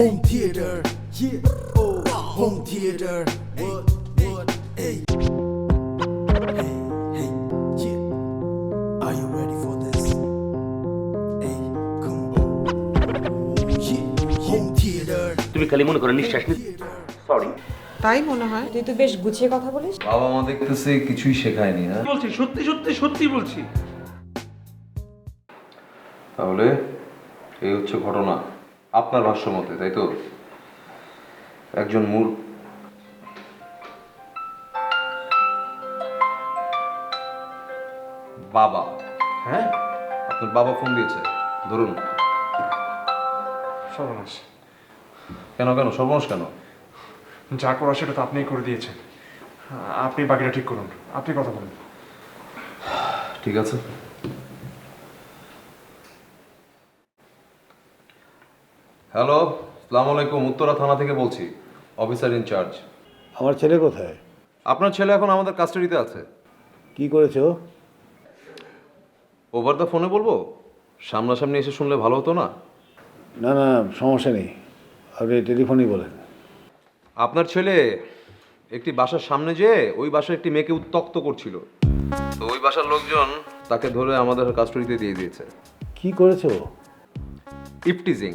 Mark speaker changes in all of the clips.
Speaker 1: Home theater, yeah. Oh, home theater. What? What? Hey. Hey, hey, yeah. Are you ready for this? Hey, come on. Yeah. Home theater.
Speaker 2: তুমি খালি মনে করো নিঃশ্বাস sorry
Speaker 3: তাই মনে হয়
Speaker 4: তুই তো বেশ গুছিয়ে কথা বলিস
Speaker 5: বাবা মা দেখতেছে কিছুই শেখায়নি হ্যাঁ
Speaker 2: বলছি সত্যি সত্যি সত্যি বলছি
Speaker 5: তাহলে এই হচ্ছে ঘটনা আপনার ভাষ্য মতে তাই তো? একজন মূল বাবা। হ্যাঁ? আপনার বাবা ফোন দিয়েছে। ধরুন।
Speaker 6: সর্বনাশ।
Speaker 5: কেন কেন? সর্বনাশ কেন?
Speaker 6: যা করা সেটা তো আপনিই করে দিয়েছেন। আপনি বাকিটা ঠিক করুন। আপনি কথা বলুন।
Speaker 5: ঠিক আছে। হ্যালো সালাম আলাইকুম উত্তরা থানা থেকে বলছি অফিসার ইনচার্জ
Speaker 7: আমার ছেলে কোথায়?
Speaker 5: আপনার ছেলে এখন আমাদের কাস্টাডিতে আছে।
Speaker 7: কি করেছ
Speaker 5: ওভার দ্য ফোনে বলব? সামনাসামনি এসে শুনলে ভালো হতো না?
Speaker 7: না না সমস্যা নেই। আপনি টেলিফোনেই বলেন।
Speaker 5: আপনার ছেলে একটি বাসার সামনে যেয়ে ওই বাসার একটি মেয়েকে উত্তক্ত করছিল। তো ওই বাসার লোকজন তাকে ধরে আমাদের কাস্টাডিতে দিয়ে দিয়েছে।
Speaker 7: কি করেছ
Speaker 5: ইপটিজিং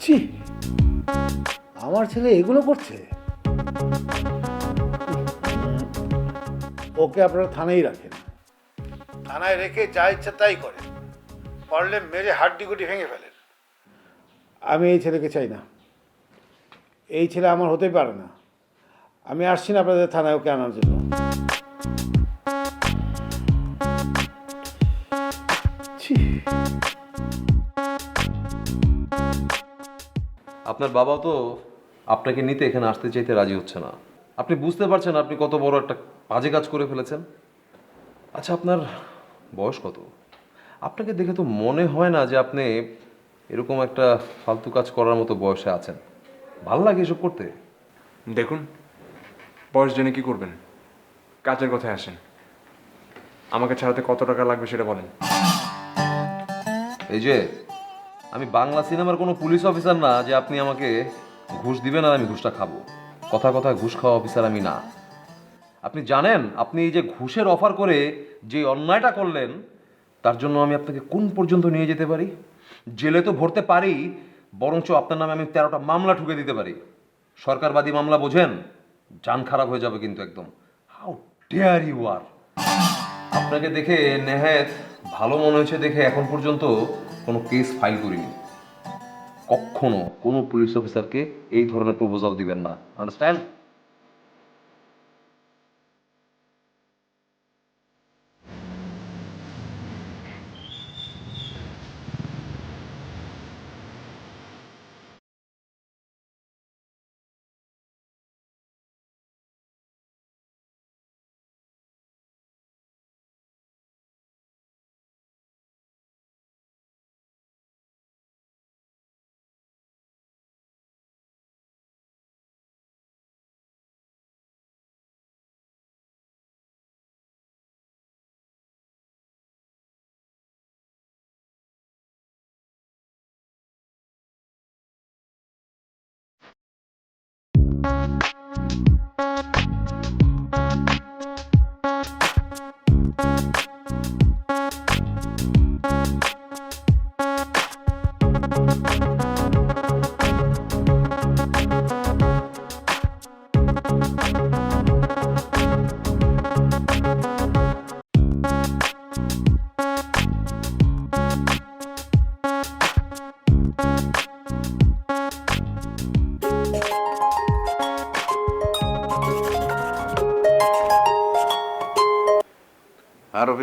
Speaker 7: ছি। আমার ছেলে এগুলো করছে? ওকে আপনারা থানায় রাখেন। থানায় রেখে যা ইচ্ছা তাই করেন। পারলে মেরে হাড্ডি গুটি ভেঙে ফেলেন। আমি এই ছেলেকে চাই না। এই ছেলে আমার হতেই পারে না। আমি আসছি না আপনাদের থানায় ওকে আনার জন্য।
Speaker 5: আপনার বাবাও তো আপনাকে নিতে এখানে আসতে চাইতে রাজি হচ্ছে না। আপনি বুঝতে পারছেন আপনি কত বড় একটা বাজে কাজ করে ফেলেছেন। আচ্ছা আপনার বয়স কত? আপনাকে দেখে তো মনে হয় না যে আপনি এরকম একটা ফালতু কাজ করার মতো বয়সে আছেন। ভালো লাগে এসব করতে?
Speaker 6: দেখুন বয়স জেনে কি করবেন? কাজের কথায় আসেন। আমাকে ছাড়াতে কত টাকা লাগবে সেটা বলেন।
Speaker 5: এই যে আমি বাংলা সিনেমার কোনো পুলিশ অফিসার না যে আপনি আমাকে ঘুষ দিবেন আর আমি ঘুষটা খাব। কথা কথা ঘুষ খাওয়া অফিসার আমি না। আপনি জানেন, আপনি এই যে ঘুষের অফার করে যে অন্যায়টা করলেন, তার জন্য আমি আপনাকে কোন পর্যন্ত নিয়ে যেতে পারি? জেলে তো ভরতে পারি, বরঞ্চ আপনার নামে আমি তেরোটা মামলা ঠুকে দিতে পারি। সরকারবাদী মামলা বোঝেন, যান খারাপ হয়ে যাবে কিন্তু একদম। হাউ ডেয়ার ইউ আর আপনাকে দেখে নেহায়েত ভালো মনে হয়েছে দেখে এখন পর্যন্ত কোনো কেস ফাইল করিনি। কখনো কোনো পুলিশ অফিসারকে এই ধরনের প্রপোজাল দিবেন না। আন্ডারস্ট্যান্ড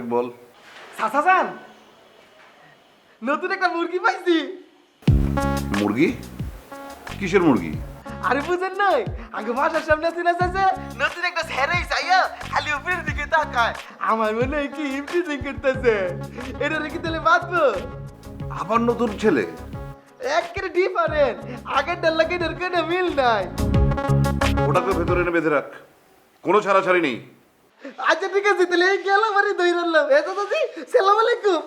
Speaker 8: হ্যাঁ বল।
Speaker 9: চাচা যান নতুন একটা মুরগি পাইছি।
Speaker 8: মুরগি? কিসের মুরগি?
Speaker 9: আরে বুঝেন নাই আগে বাসার সামনে ছিল চাচা নতুন একটা ছেড়েই চাইয়া খালি উপরের দিকে তাকায়। আমার মনে হয় কি ইমপ্রিজিং করতেছে। এটা রেখে দিলে বাঁচবো।
Speaker 8: আবার নতুন ছেলে?
Speaker 9: একেবারে ডিফারেন্ট আগের ডাল লাগে মিল নাই।
Speaker 8: ওটাকে ভেতরে এনে বেঁধে রাখ। কোনো ছাড়াছাড়ি নেই।
Speaker 9: আচ্ছা ঠিক আছে তাহলে এই গেল মানে দুই রান্নাম এ দাদাজি সালাম আলাইকুম।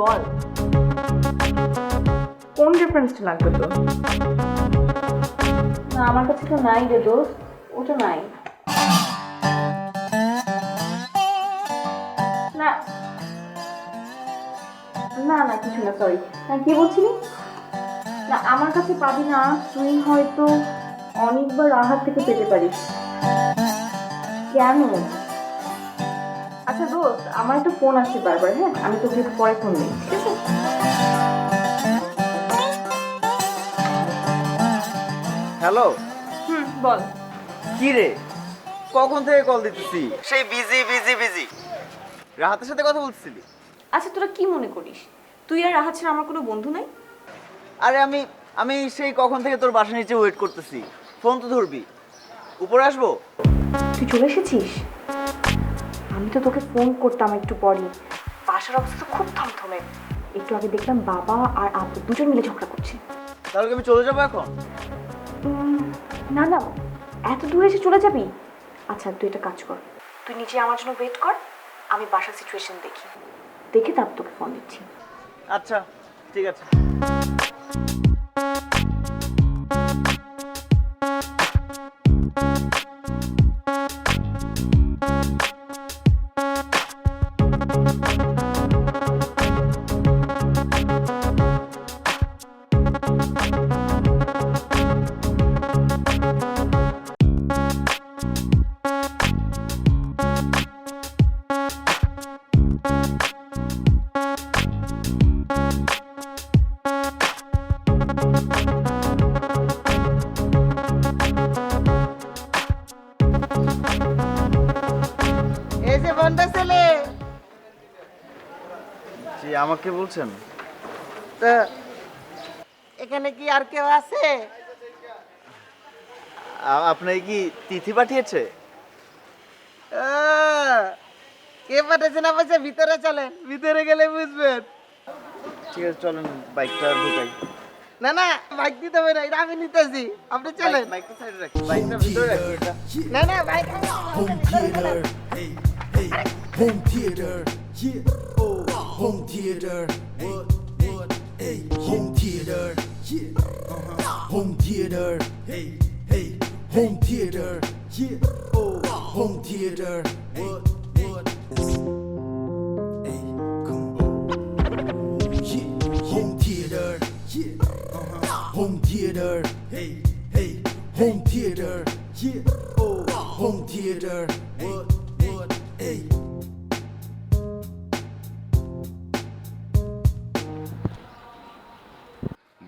Speaker 3: বল। কোন রেফারেন্সটা লাগবে না আমার কাছে তো নাই রে দোস্ত ওটা নাই। না না কিছু না সরি হ্যাঁ কি বলছিলি? না আমার কাছে পাবি না তুই হয়তো অনেকবার আহার থেকে পেতে পারিস। কেন? আচ্ছা দোস্ত আমার একটা ফোন আসছে বারবার হ্যাঁ? আমি তোকে পরে ফোন দিই ঠিক আছে?
Speaker 9: হ্যালো?
Speaker 3: হুম বল।
Speaker 9: কি রে? কখন থেকে কল দিতেছি? সেই বিজি বিজি বিজি রাহাতের সাথে কথা বলতেছিলি?
Speaker 3: আচ্ছা তোরা কি মনে করিস? তুই আর রাহাত ছাড়া আমার কোনো বন্ধু নাই?
Speaker 9: আরে আমি আমি সেই কখন থেকে তোর বাসা নিচে ওয়েট করতেছি। ফোন তো ধরবি। উপরে আসব?
Speaker 3: তুই চলে এসেছিস? আমি তো তোকে ফোন করতাম একটু পরে বাসার অবস্থা তো খুব থমথমে। একটু আগে দেখলাম বাবা আর আব্বু দুজন মিলে ঝগড়া করছে।
Speaker 9: তাহলে কি আমি চলে যাব এখন?
Speaker 3: না না। এত দূরে এসে চলে যাবি? আচ্ছা তুই একটা কাজ কর। তুই নিচে আমার জন্য ওয়েট কর। আমি বাসার সিচুয়েশন দেখি। দেখে তার তোকে ফোন দিচ্ছি।
Speaker 9: আচ্ছা ঠিক আছে। এই ছেলে। জি আমাকে বলছেন? তা এখানে কি আর কেউ আছে? আ- আপনার কি তিথি পাঠিয়েছে? কে পাঠিয়েছে না পাঠিয়েছে? ভিতরে চলেন ভিতরে গেলে বুঝবেন। ঠিক আছে চলেন বাইকটা ঢুকাই। না না বাইক দিতে হবে না এটা আমি নিতেছি। আপনি চলেন। বাইকটা সাইডে রাখি বাইকটা ভিতরে রাখি। না না bike
Speaker 1: hey, home theater, yeah, oh, home theater, what, what, hey, home theater, yeah, uh-huh, home theater, hey, hey, home theater, yeah, oh, home theater, what, what, hey, come on, yeah, home theater, yeah, uh-huh, home theater, hey, hey, home theater, yeah, oh, home theater,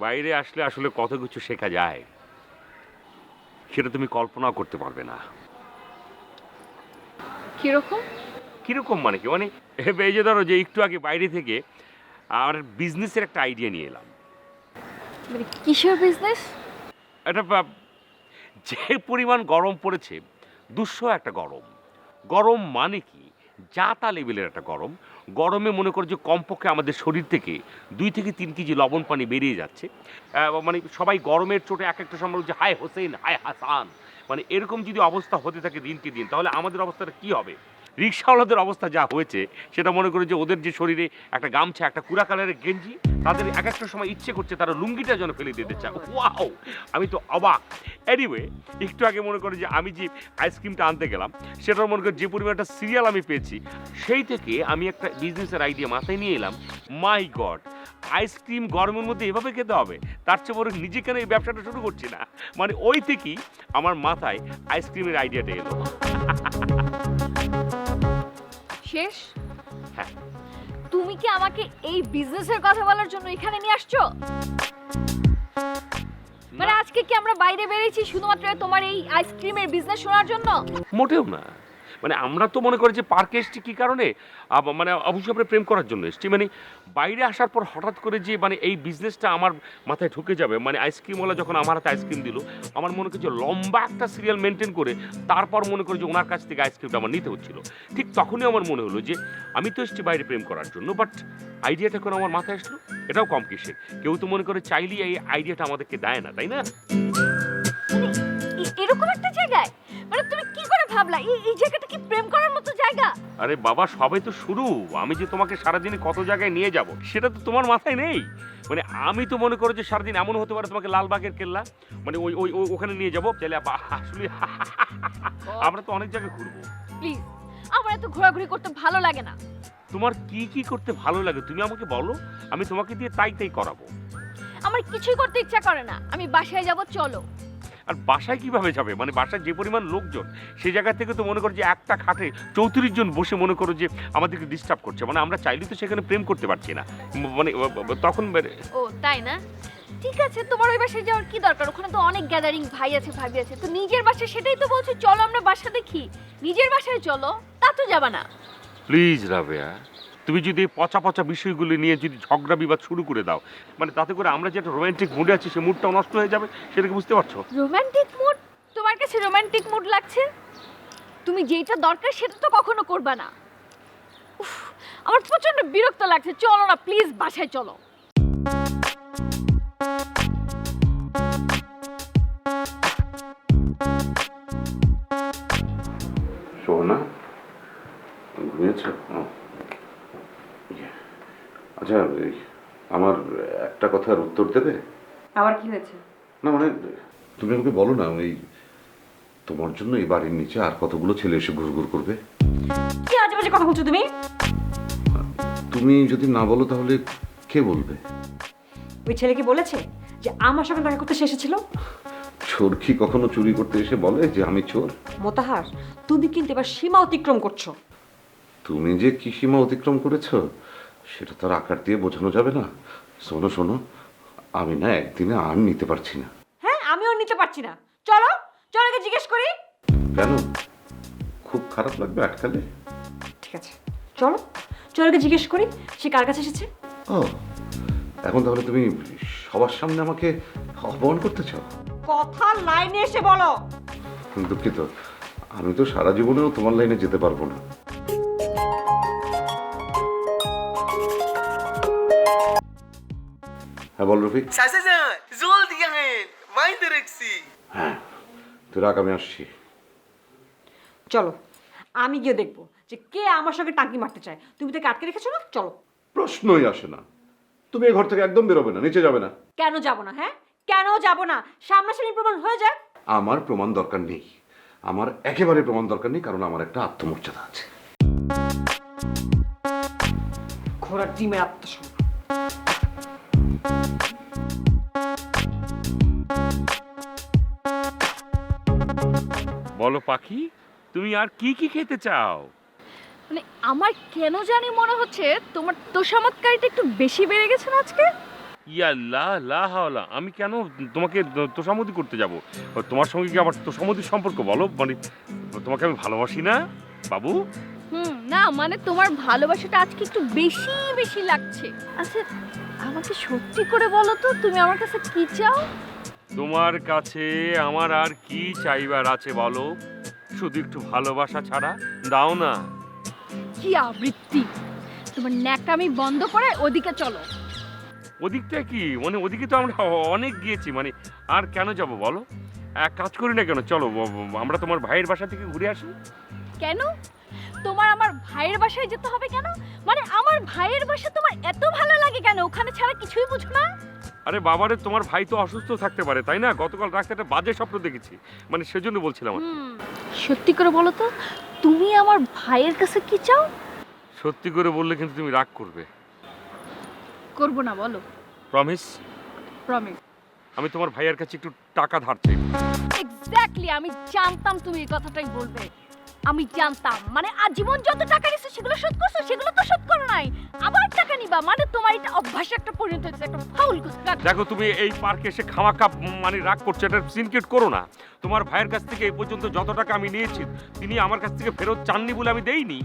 Speaker 2: বাইরে আসলে আসলে কত কিছু শেখা যায় সেটা তুমি কল্পনাও করতে পারবে না।
Speaker 3: কীরকম?
Speaker 2: কীরকম মানে কি? মানে এই যে ধরো যে একটু আগে বাইরে থেকে আর বিজনেসের একটা আইডিয়া নিয়ে এলাম।
Speaker 3: মানে কিসের বিজনেস
Speaker 2: এটা যে পরিমাণ গরম পড়েছে দুঃসহ একটা গরম। গরম মানে কি? যা তা লেভেলের একটা গরম। গরমে মনে করো যে কমপক্ষে আমাদের শরীর থেকে দুই থেকে তিন কেজি লবণ পানি বেরিয়ে যাচ্ছে। মানে সবাই গরমের চোটে এক একটা সময় যে হায় হোসেন, হায় হাসান। মানে এরকম যদি অবস্থা হতে থাকে দিনকে দিন, তাহলে আমাদের অবস্থাটা কি হবে? রিক্সাওয়ালাদের অবস্থা যা হয়েছে, সেটা মনে করে যে ওদের যে শরীরে একটা গামছা, একটা কুড়া কালারের গেঞ্জি তাদের এক একটা সময় ইচ্ছে করছে তারা লুঙ্গিটা যেন ফেলে দিতে চায়। ওয়াও! আমি তো অবাক। এনিওয়ে একটু আগে মনে করে যে আমি যে আইসক্রিমটা আনতে গেলাম, সেটার মনে করে যে পরিমাণ একটা সিরিয়াল আমি পেয়েছি, সেই থেকে আমি একটা বিজনেসের আইডিয়া মাথায় নিয়ে এলাম মাই গড আইসক্রিম গরমের মধ্যে এভাবে খেতে হবে? তার চেয়ে বরং নিজে কেন এই ব্যবসাটা শুরু করছি না? মানে ওই থেকেই আমার মাথায় আইসক্রিমের আইডিয়াটা এলো।
Speaker 4: শেষ। তুমি কি আমাকে এই বিজনেসের কথা বলার জন্য এখানে নিয়ে আসছো? মানে আজকে কি আমরা বাইরে বেরিয়েছি শুধুমাত্র তোমার এই আইসক্রিমের বিজনেস শোনার জন্য?
Speaker 2: মোটেও না। মানে আমরা তো মনে করি যে পার্কে এসছি কী কারণে? মানে অবশ্যই আমরা প্রেম করার জন্য এসছি। মানে বাইরে আসার পর হঠাৎ করে যে মানে এই বিজনেসটা আমার মাথায় ঢুকে যাবে মানে আইসক্রিমওয়ালা যখন আমার হাতে আইসক্রিম দিল, আমার মনে করছে লম্বা একটা সিরিয়াল মেনটেন করে তারপর মনে করি যে ওনার কাছ থেকে আইসক্রিমটা আমার নিতে হচ্ছিল। ঠিক তখনই আমার মনে হলো যে, আমি তো এসছি বাইরে প্রেম করার জন্য বাট আইডিয়াটা করে আমার মাথায় আসলো? এটাও কম কিসের। কেউ তো মনে করে চাইলেই এই আইডিয়াটা আমাদেরকে দেয় না, তাই না?
Speaker 4: মানে এরকম একটা জায়গায় মানে তুমি ভাবলা এই এই জায়গাটা কি প্রেম করার মতো জায়গা?
Speaker 2: আরে বাবা সবে তো শুরু। আমি যে তোমাকে সারাদিনে কত জায়গায় নিয়ে যাব সেটা তো তোমার মাথায় নেই। মানে আমি তো মনে করো যে সারাদিন এমন হতে পারে তোমাকে লালবাগের কেল্লা মানে ওই ওই ওই- ওখানে নিয়ে যাব চাইলে আবা- আসলে আমরা তো অনেক জায়গায় ঘুরবো।
Speaker 4: প্লিজ আমার এত ঘোরাঘুরি করতে ভালো লাগে না।
Speaker 2: তোমার কি কি করতে ভালো লাগে তুমি আমাকে বলো আমি তোমাকে দিয়ে তাই তাই করাবো।
Speaker 4: আমার কিছুই করতে ইচ্ছা করে না। আমি বাসায় যাব চলো।
Speaker 2: আর বাসায় কীভাবে যাবে? মানে বাসায় যে পরিমাণ লোকজন সেই জায়গা থেকে তো মনে করো যে একটা খাটে চৌত্রিশ জন বসে মনে করো যে আমাদেরকে ডিস্টার্ব করছে। মানে আমরা চাইলে তো সেখানে প্রেম করতে পারছি না। মানে তখন
Speaker 4: ও তাই না? ঠিক আছে তোমার ওই বাসায় যাওয়ার কি দরকার? ওখানে তো অনেক গ্যাদারিং ভাই আছে ভাবি আছে। তো নিজের বাসায় সেটাই তো বলছো চলো আমরা বাসা দেখি। নিজের বাসায় চলো তা তো যাবা না।
Speaker 2: প্লিজ রাবেয়া তুমি যদি পচা পচা বিষয়গুলি নিয়ে যদি ঝগড়া বিবাদ শুরু করে দাও মানে তাতে করে আমরা যে একটা রোমান্টিক মুডে আছি সেই মুডটা নষ্ট হয়ে যাবে সেটাকে বুঝতে পারছ?
Speaker 4: রোমান্টিক মুড তোমার কাছে রোমান্টিক মুড লাগছে? তুমি যেটা দরকার সেটা তো কখনো করবে না। উফ, আমার প্রচণ্ড বিরক্ত লাগছে। চলো না প্লিজ বাসায় চলো।
Speaker 8: আমার একটা কথার উত্তর দেবে?
Speaker 3: আবার কি হয়েছে?
Speaker 8: না মানে তুমি আমাকে বলো না ওই তোমার জন্য এই বাড়ির নিচে আর কতগুলো ছেলে এসে ঘুরঘুর করবে?
Speaker 3: কি কথা বলছো তুমি?
Speaker 8: তুমি যদি না বলো তাহলে কে বলবে?
Speaker 3: ওই ছেলে কি বলেছে যে আমার সঙ্গে দেখা করতে সে এসেছিল?
Speaker 8: চোর কি কখনো চুরি করতে এসে বলে যে আমি চোর?
Speaker 3: মোতাহার তুমি কিন্তু এবার সীমা অতিক্রম করছ।
Speaker 8: তুমি যে কি সীমা অতিক্রম করেছ? সেটা তো আর আকার দিয়ে বোঝানো যাবে না। শোনো শোনো আমি না একদিনে আর নিতে পারছি না।
Speaker 3: হ্যাঁ আমিও নিতে পারছি না। চলো চলো আগে জিজ্ঞেস করি।
Speaker 8: কেন? খুব খারাপ লাগবে আটকালে।
Speaker 3: ঠিক আছে চলো চলো আগে জিজ্ঞেস করি সে কার কাছে এসেছে?
Speaker 8: ও এখন তাহলে তুমি সবার সামনে আমাকে অপমান করতে চাও?
Speaker 3: কথা লাইনে এসে বলো।
Speaker 8: দুঃখিত আমি তো সারা জীবনেও তোমার লাইনে যেতে পারব না। হ্যাঁ বল রফিক।
Speaker 9: চাচা যান জলদি আহেন বাইন্দে রাখছি।
Speaker 8: হ্যাঁ তুই রাখ আমি আসছি।
Speaker 3: চলো আমি গিয়ে দেখব যে কে আমার সঙ্গে টাঙ্কি মারতে চায়। তুমি তাকে আটকে রেখেছো না? চলো।
Speaker 8: প্রশ্নই আসে না। তুমি এই ঘর থেকে একদম বেরোবে না নিচে যাবে না।
Speaker 3: কেন যাব না হ্যাঁ? কেন যাব না? সামনাসামনি প্রমাণ হয়ে যায়
Speaker 8: আমার প্রমাণ দরকার নেই। আমার একেবারে প্রমাণ দরকার নেই কারণ আমার একটা আত্মমর্যাদা আছে।
Speaker 3: ঘোড়ার ডিমের আত্মসম্মান।
Speaker 2: বলো পাখি তুমি আর কি কি খেতে চাও?
Speaker 4: মানে আমার কেন জানি মনে হচ্ছে তোমার তোষামতকারিটা একটু বেশি বেড়ে গেছে না আজকে?
Speaker 2: ইয়া লা লা হাওলা আমি কেন তোমাকে তোষামতি করতে যাব? তোমার সঙ্গে কি আমার তোষামতির সম্পর্ক? বলো মানে তোমাকে আমি ভালোবাসি না বাবু?
Speaker 4: হুম না মানে তোমার ভালোবাসাটা আজকে একটু বেশি বেশি লাগছে। আচ্ছা আমাকে সত্যি করে বলো তো তুমি আমার কাছে কি চাও?
Speaker 2: তোমার কাছে আমার আর কি চাইবার আছে বলো? শুধু একটু ভালোবাসা ছাড়া? দাও না।
Speaker 4: কি আবৃত্তি। তোমার ন্যাকটামি বন্ধ করে ওদিকে চলো।
Speaker 2: ওদিকটা কি? মানে ওদিকে তো আমরা অনেক গিয়েছি মানে আর কেন যাব বলো? এক কাজ করি না কেন? চলো আমরা তোমার ভাইয়ের বাসা থেকে ঘুরে আসি।
Speaker 4: কেন? তোমার আমার ভাইয়ের বাসায় যেতে হবে কেন? মানে আমার ভাইয়ের বাসা তোমার এত ভালো লাগে কেন? ওখানে ছাড়া কিছুই বুঝো না?
Speaker 2: আরে বাবারে তোমার ভাই তো অসুস্থ থাকতে পারে তাই না? গতকাল রাতে একটা বাজে স্বপ্ন দেখেছি। মানে সেজন্য বলছিলাম আর কি।
Speaker 4: সত্যি করে বলো তো তুমি আমার ভাইয়ের কাছে কি চাও?
Speaker 2: সত্যি করে বললে কিন্তু তুমি রাগ করবে।
Speaker 4: করব না বলো।
Speaker 2: প্রমিস
Speaker 4: প্রমিস
Speaker 2: আমি তোমার ভাইয়ের কাছে একটু টাকা ধার চাই।
Speaker 4: এক্স্যাক্টলি আমি জানতাম তুমি এই কথাটাই বলবে। আমি জানতাম মানে আজীবন যত টাকা নিছো সেগুলো শোধ করছ সেগুলো তো শোধ করো নাই। আবার টাকা নিবা মানে তোমার এটা অভ্যাস একটা পরিণত হয়েছে একটা ফাউল
Speaker 2: দেখো তুমি এই পার্কে এসে খামাকা মানে রাগ করছ এটা সিনকেট করো না। তোমার ভাইয়ের কাছ থেকে এই পর্যন্ত যত টাকা আমি নিয়েছি তিনি আমার কাছ থেকে ফেরত চাননি বলে আমি দেইনি।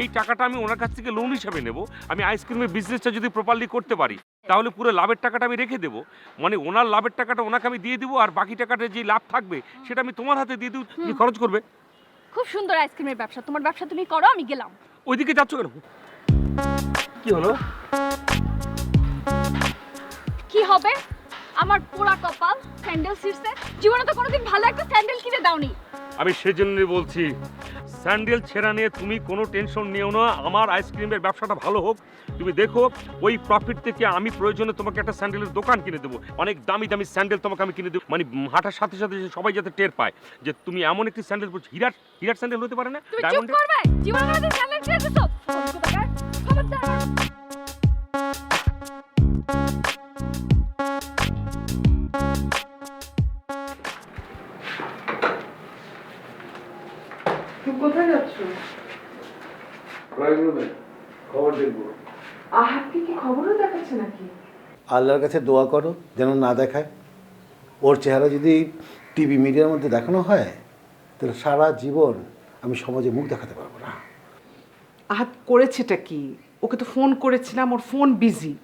Speaker 2: এই টাকাটা আমি ওনার কাছ থেকে লোন হিসাবে নেব। আমি আইসক্রিমের বিজনেসটা যদি প্রপারলি করতে পারি তাহলে পুরো লাভের টাকাটা আমি রেখে দেবো। মানে ওনার লাভের টাকাটা ওনাকে আমি দিয়ে দেবো আর বাকি টাকাটা যে লাভ থাকবে সেটা আমি তোমার হাতে দিয়ে দেবো। তুমি খরচ করবে।
Speaker 4: খুব সুন্দর আইসক্রিমের ব্যবসা। তোমার ব্যবসা তুমি করো আমি গেলাম।
Speaker 2: ওইদিকে যাচ্ছ কেন? কি হলো?
Speaker 4: কি হবে? আমার পোড়া কপাল স্যান্ডেল সিটসে জীবনে তো কোনোদিন ভালো একটা স্যান্ডেল কিনে দাওনি।
Speaker 2: আমি সেজন্যই বলছি স্যান্ডেল ছেঁড়া নিয়ে তুমি কোনো টেনশন নিও না আমার আইসক্রিমের ব্যবসাটা ভালো হোক তুমি দেখো ওই প্রফিট থেকে আমি প্রয়োজনে তোমাকে একটা স্যান্ডেলের দোকান কিনে দেবো অনেক দামি দামি স্যান্ডেল তোমাকে আমি কিনে দেবো মানে হাঁটার সাথে সাথে সবাই যাতে টের পায় যে তুমি এমন একটি স্যান্ডেল পরছো হিরাট হিরাট স্যান্ডেল হতে পারে না
Speaker 4: তুমি
Speaker 10: খবরও দেখাচ্ছে নাকি?
Speaker 7: আল্লাহর কাছে দোয়া করো যেন না দেখায়। ওর চেহারা যদি টিভি মিডিয়ার মধ্যে দেখানো হয় তাহলে সারা জীবন আমি সমাজে মুখ দেখাতে পারব না।
Speaker 10: আহাত করেছেটা কি? ওকে তো ফোন করেছিলাম ওর ফোন বিজি।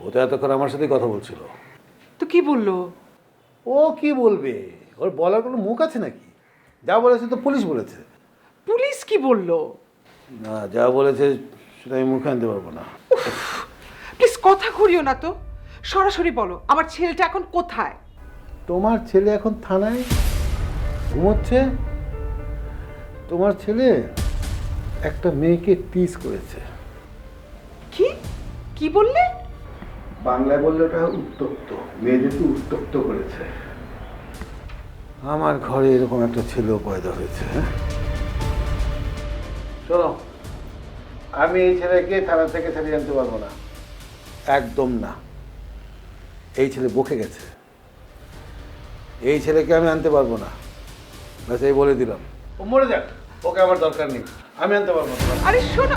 Speaker 7: ও তো এতক্ষণ আমার সাথে কথা বলছিল।
Speaker 10: তো কি বলল?
Speaker 7: ও কি বলবে? ওর বলার কোনো মুখ আছে নাকি? যা বলেছে তো পুলিশ বলেছে।
Speaker 10: পুলিশ কি বলল?
Speaker 7: না যা বলেছে সেটা আমি মুখে আনতে পারব না।
Speaker 10: প্লিজ কথা ঘুরিও না তো। সরাসরি বলো আমার ছেলেটা এখন কোথায়?
Speaker 7: তোমার ছেলে এখন থানায় ঘুমোচ্ছে? তোমার ছেলে একটা মেয়েকে টিজ করেছে।
Speaker 10: কি? কি বললে?
Speaker 7: বাংলায় বললে ওটা উত্তপ্ত। মেয়েদেরকে উত্তপ্ত করেছে। আমার ঘরে এরকম একটা ছেলেও পয়দা হয়েছে হ্যাঁ? আমি এই ছেলেকে থানা থেকে ছাড়িয়ে আনতে পারব না। একদম না। এই ছেলে বকে গেছে। এই ছেলেকে আমি আনতে পারব না। ব্যাস এই বলে দিলাম। ও মরে যাক। ওকে আমার দরকার নেই। আমি আনতে পারব না।
Speaker 10: আরে শোনো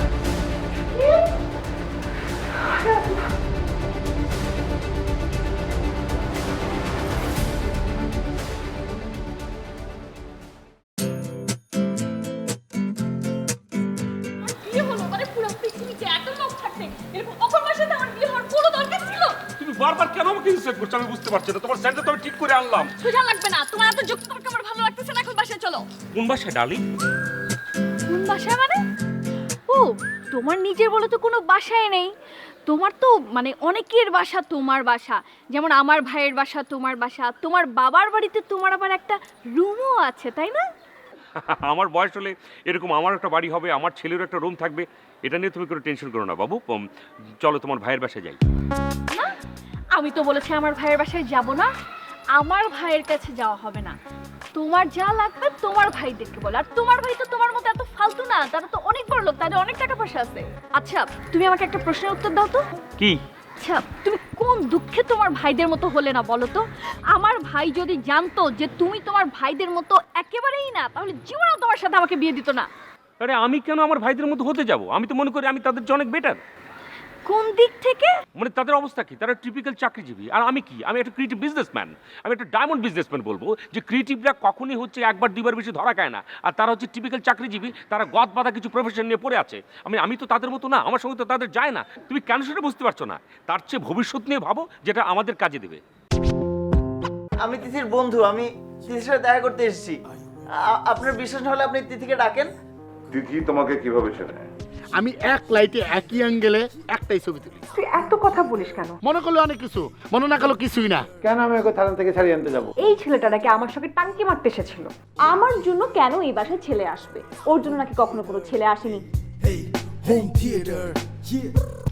Speaker 2: আমি বুঝতে পারছি না। তোমার স্যান্ডেল তো আমি ঠিক করে আনলাম।
Speaker 4: সোজা লাগবে না। তোমার এত যুক্ত তর্ক আমার ভালো লাগতেছে না এখন বাসায় চলো।
Speaker 2: কোন বাসায় ডার্লিং
Speaker 4: কোন বাসায় মানে? ও তোমার নিজের বলে তো কোনো বাসায় নেই। তোমার তো মানে অনেকের বাসা তোমার বাসা। যেমন আমার ভাইয়ের বাসা তোমার বাসা। তোমার বাবার বাড়িতে তোমার আবার একটা রুমও আছে তাই না?
Speaker 2: আমার বয়স হলে এরকম আমার একটা বাড়ি হবে আমার ছেলেরও একটা রুম থাকবে। এটা নিয়ে তুমি কোনো টেনশন করো না বাবু। চলো তোমার ভাইয়ের বাসায় যাই।
Speaker 4: না আমি তো বলেছি আমার ভাইয়ের বাসায় যাব না আমার ভাইয়ের কাছে যাওয়া হবে না। তোমার যা লাগবে তোমার ভাইদেরকে বলো। আর তোমার ভাই তো তোমার মতো এত ফালতু না তারা তো অনেক বড় লোক তাদের অনেক টাকা পয়সা আছে। আচ্ছা তুমি আমাকে একটা প্রশ্নের উত্তর দাও তো।
Speaker 2: কি?
Speaker 4: আচ্ছা তুমি কোন দুঃখে তোমার ভাইদের মতো হলে না বলো তো? আমার ভাই যদি জানতো যে তুমি তোমার ভাইদের মতো একেবারেই না তাহলে জীবনেও তোমার সাথে আমাকে বিয়ে দিত না।
Speaker 2: আরে আমি কেন আমার ভাইদের মতো হতে যাব? আমি তো মনে করি আমি তাদের চেয়ে অনেক বেটার
Speaker 4: কোন দিক থেকে?
Speaker 2: মানে তাদের অবস্থা কি? তারা টিপিক্যাল চাকরিজীবী। আর আমি কি? আমি একটা ক্রিয়েটিভ বিজনেসম্যান আমি একটা ডায়মন্ড বিজনেসম্যান বলব যে ক্রিয়েটিভরা কখনই হচ্ছে একবার দুইবার বেশি ধরা খায় না। আর তারা হচ্ছে টিপিক্যাল চাকরিজীবী তারা গদ বাঁধা কিছু প্রফেশন নিয়ে পড়ে আছে। আমি আমি তো তাদের মতো না আমার সঙ্গে তো তাদের যায় না। তুমি কেন সেটা বুঝতে পারছ না? তার চেয়ে ভবিষ্যৎ নিয়ে ভাবো যেটা আমাদের কাজে দেবে।
Speaker 9: আমি তিথির বন্ধু আমি তিথির সাথে দেখা করতে এসেছি। আ- আপনার বিশ্বাস না হলে আপনি তিথিকে ডাকেন।
Speaker 8: তিথি তোমাকে কীভাবে চেনে?
Speaker 11: আমি এক লাইটে একই অ্যাঙ্গেলে একটাই ছবি তুলি।
Speaker 10: তুই এত কথা বলিস কেন?
Speaker 11: মনে করলে অনেক কিছু মনে না করল কিছুই না।
Speaker 7: কেন আমি ওকে থানা থেকে ছাড়িয়ে আনতে যাব?
Speaker 3: এই ছেলেটা নাকি আমার সঙ্গে টাঙ্কি মারতে এসেছিল। আমার জন্য কেন এই বাসায় ছেলে আসবে? ওর জন্য নাকি কখনো কোনো ছেলে আসেনি?
Speaker 1: Hey, home theater, yeah.